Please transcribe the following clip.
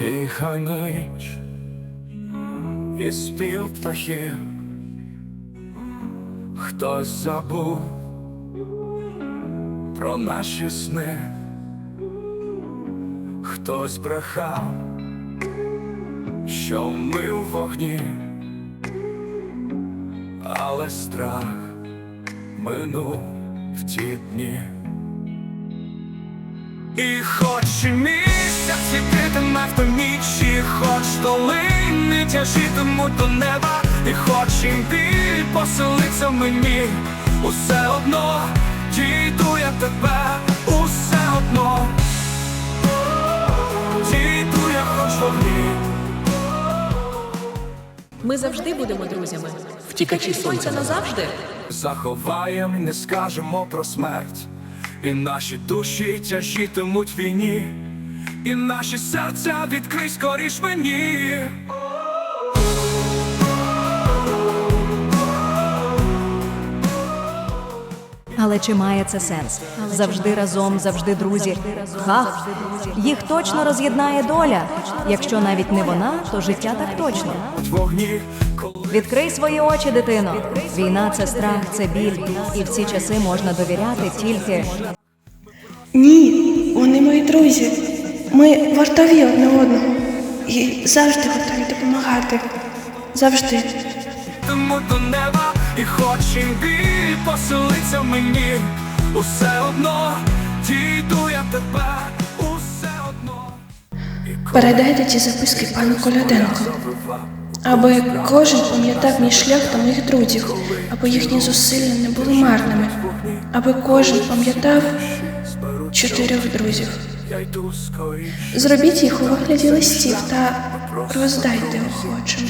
Тиха ніч і спів птахів, хтось забув про наші сни, хтось брехав, що ми в вогні, але страх минув в ті дні. І хоч місяць долини тяжітимуть до неба, і хоч їм біль поселиться в мені, усе одно дійду я тебе, усе одно дійду я хоч вогні. Ми завжди будемо друзями. Втікачі сонця назавжди. Заховаєм, не скажемо про смерть, і наші душі тяжітимуть війні, і наші серця відкрий скоріш мені. Але чи має це сенс? Завжди разом, завжди друзі. Хах, їх точно роз'єднає доля. Якщо навіть не вона, то життя так точно. Відкрий свої очі, дитино. Війна це страх, це біль, і в ці часи можна довіряти тільки Ні, вони мої друзі. Ми вартові одне одного і завжди готові допомагати. Завжди. йдемо до неба, і хоч біль поселиться мені, усе одно дійду я тебе, усе одно. Передайте ці записки пану Коляденко, аби кожен пам'ятав мій шлях та моїх друзів, аби їхні зусилля не були марними, аби кожен пам'ятав чотирьох друзів. Зробіть їх у вигляді листів та роздайте охочим.